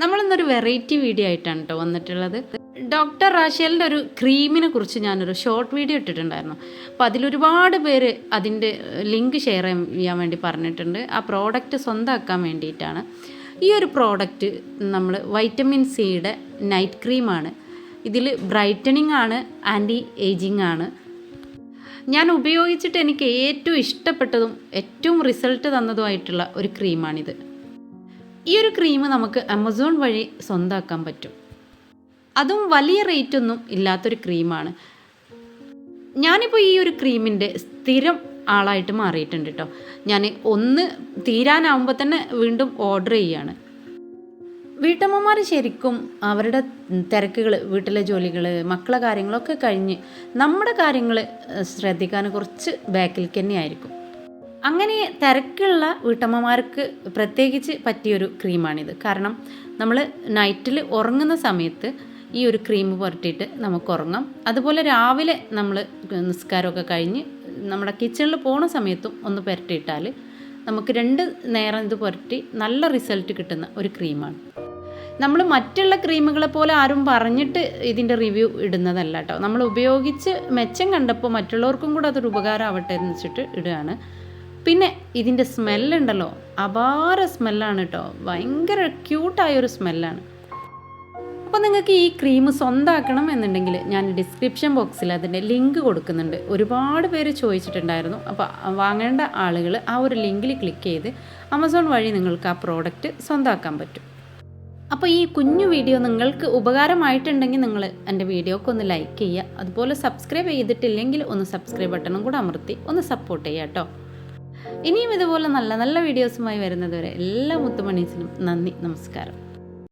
നമ്മളിന്നൊരു variety video ആയിട്ടാണ് കേട്ടോ വന്നിട്ടുള്ളത്. ഡോക്ടർ റാഷേലിന്റെ ഒരു ക്രീമിനെ കുറിച്ച് ഞാനൊരു ഷോർട്ട് വീഡിയോ ഇട്ടിട്ടുണ്ടായിരുന്നു. അപ്പോൾ അതിലൊരുപാട് പേര് അതിന്റെ ലിങ്ക് ഷെയർ ചെയ്യാൻ വേണ്ടി പറഞ്ഞിട്ടുണ്ട്. ആ പ്രോഡക്റ്റ് സ്വന്തമാക്കാൻ വേണ്ടിയിട്ടാണ്. ഈ ഒരു പ്രോഡക്റ്റ് നമ്മൾ വൈറ്റമിൻ സിയുടെ നൈറ്റ് ക്രീമാണ് ഇതിൽ ബ്രൈറ്റനിങ് ആണ് ആന്റി ഏജിങ് ആണ്. ഞാൻ ഉപയോഗിച്ചിട്ട് എനിക്ക് ഏറ്റവും ഇഷ്ടപ്പെട്ടതും ഏറ്റവും റിസൾട്ട് തന്നതുമായിട്ടുള്ള ഒരു ക്രീമാണിത് ഈ ഒരു ക്രീം നമുക്ക് ആമസോൺ വഴി സ്വന്തമാക്കാൻ പറ്റും. അതും വലിയ റേറ്റ് ഒന്നും ഇല്ലാത്തൊരു ക്രീമാണ് ഞാനിപ്പോൾ ഈ ഒരു ക്രീമിന്റെ സ്ഥിരം ആളായിട്ട് മാറിയിട്ടുണ്ട് കേട്ടോ ഞാൻ ഒന്ന് തീരാനാവുമ്പോൾ തന്നെ വീണ്ടും ഓർഡർ ചെയ്യാണ്. വീട്ടമ്മമാർ ശരിക്കും അവരുടെ തിരക്കുകൾ വീട്ടിലെ ജോലികൾ മക്കളെ കാര്യങ്ങളൊക്കെ കഴിഞ്ഞ് നമ്മുടെ കാര്യങ്ങൾ ശ്രദ്ധിക്കാൻ കുറച്ച് ബാക്കിലേക്ക് തന്നെയായിരിക്കും അങ്ങനെ തിരക്കുള്ള വീട്ടമ്മമാർക്ക് പ്രത്യേകിച്ച് പറ്റിയൊരു ക്രീമാണിത്. കാരണം നമ്മൾ നൈറ്റിൽ ഉറങ്ങുന്ന സമയത്ത് ഈ ഒരു ക്രീം പുരട്ടിയിട്ട് നമുക്ക് ഉറങ്ങാം. അതുപോലെ രാവിലെ നമ്മൾ നിസ്കാരമൊക്കെ കഴിഞ്ഞ് നമ്മുടെ കിച്ചണിൽ പോണ സമയത്തും ഒന്ന് പുരട്ടിയിട്ടാൽ നമുക്ക് രണ്ട് നേരം ഇത് പുരട്ടി നല്ല റിസൾട്ട് കിട്ടുന്ന ഒരു ക്രീമാണ്. നമ്മൾ മറ്റുള്ള ക്രീമുകളെ പോലെ ആരും പറഞ്ഞിട്ട് ഇതിന്റെ റിവ്യൂ ഇടുന്നതല്ല കേട്ടോ നമ്മൾ ഉപയോഗിച്ച് മെച്ചം കണ്ടപ്പോൾ മറ്റുള്ളവർക്കും കൂടെ അതൊരു ഉപകാരമാവട്ടെ എന്ന് വെച്ചിട്ട് ഇടുകയാണ്. പിന്നെ ഇതിന്റെ സ്മെല്ലുണ്ടല്ലോ. അപാര സ്മെല്ലാണ് കേട്ടോ ഭയങ്കര ക്യൂട്ടായൊരു സ്മെല്ലാണ്. അപ്പോൾ നിങ്ങൾക്ക് ഈ ക്രീം സ്വന്തമാക്കണം എന്നുണ്ടെങ്കിൽ ഞാൻ ഡിസ്ക്രിപ്ഷൻ ബോക്സിൽ അതിന്റെ ലിങ്ക് കൊടുക്കുന്നുണ്ട്. ഒരുപാട് പേര് ചോദിച്ചിട്ടുണ്ടായിരുന്നു. അപ്പോൾ വാങ്ങേണ്ട ആളുകൾ ആ ഒരു ലിങ്കിൽ ക്ലിക്ക് ചെയ്ത് ആമസോൺ വഴി നിങ്ങൾക്ക് ആ പ്രോഡക്റ്റ് സ്വന്തമാക്കാൻ പറ്റും. അപ്പോൾ ഈ കുഞ്ഞു വീഡിയോ നിങ്ങൾക്ക് ഉപകാരമായിട്ടുണ്ടെങ്കിൽ നിങ്ങൾ എന്റെ വീഡിയോക്ക് ഒന്ന് ലൈക്ക് ചെയ്യുക. അതുപോലെ സബ്സ്ക്രൈബ് ചെയ്തിട്ടില്ലെങ്കിൽ ഒന്ന് സബ്സ്ക്രൈബ് ബട്ടണും കൂടെ അമർത്തി ഒന്ന് സപ്പോർട്ട് ചെയ്യുക കേട്ടോ ഇനിയും ഇതുപോലെ നല്ല നല്ല വീഡിയോസുമായി വരുന്നതുവരെ എല്ലാ മുത്തുമണീസിനും നന്ദി നമസ്കാരം.